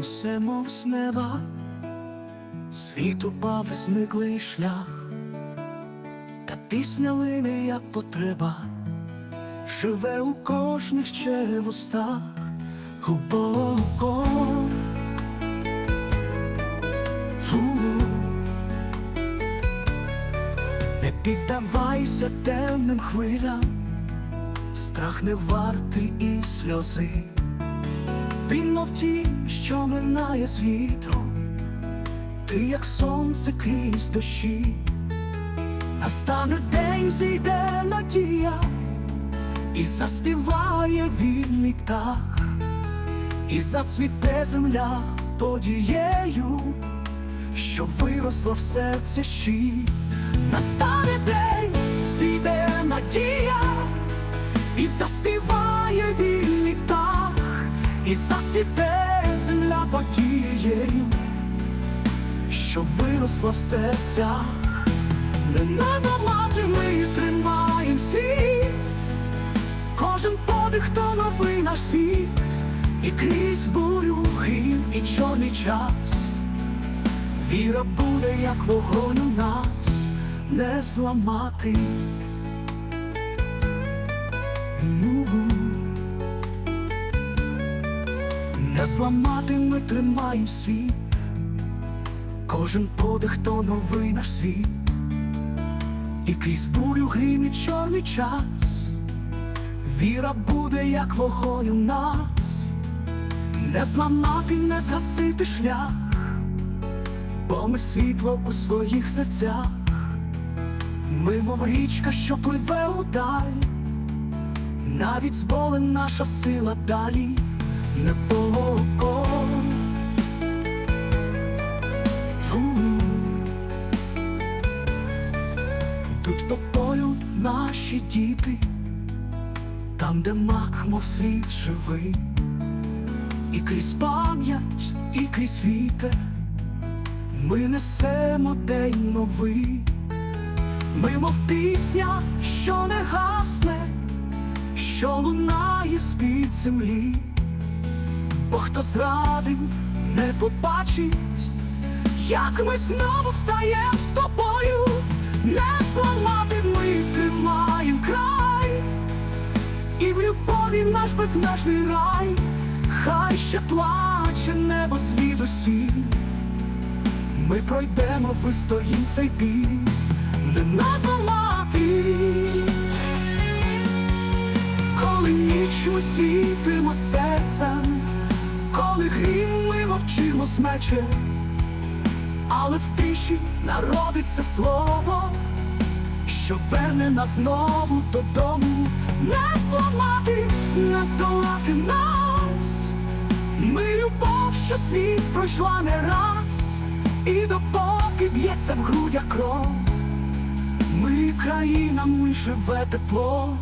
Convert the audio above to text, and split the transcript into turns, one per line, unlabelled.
все мов з неба, світ упав і зниклий шлях, та пісня лине, як потреба, живе у кожних ще вустах глибоко. Не піддавайся темним хвилям, страх не вартий і сльози. Він мов тінь, що минає з вітром, ти як сонце крізь дощі, настане день, зійде надія, і заспіває вільний птах, і зацвіте земля подією, що виросла в серці щі. Настане день, зійде надія, і заспіває вільний птах, і зацвіте земля подією, що виросла в серцях, не на замати ми тримаєм світ, кожен подих то новий наш світ, і крізь бурю, грім і чорний час. Віра буде, як вогонь у нас, не зламати. Ну, Зламати ми тримаєм світ, кожен подих то новий наш світ, і крізь бурю грім чорний час, віра буде, як вогонь у нас, не зламати, не згасити шлях. Бо ми світло у своїх серцях, ми, мов річка, що пливе удаль, навіть з болем наша сила далі полоком. Тут по наші діти, там, де мак, мов світ живий, і крізь пам'ять, і крізь вітер. Ми несемо день новий, ми, мов пісня, що не гасне, що лунає з-під землі, бо хто зрадив, не побачить, як ми знову встаєм з тобою, не зламати ми тримаєм край, і в любові наш безмежний рай, хай ще плаче небо звідусіль. Ми пройдемо, вистоїм цей бій, не назламати, коли ніч ми світимо серцем, коли грім ми мовчимо з мечем, але в тиші народиться слово, що верне нас знову додому, не зламати, не здолати нас, ми любов, що світ пройшла не раз. І допоки б'ється в грудях кров, ми країна, ми живе тепло.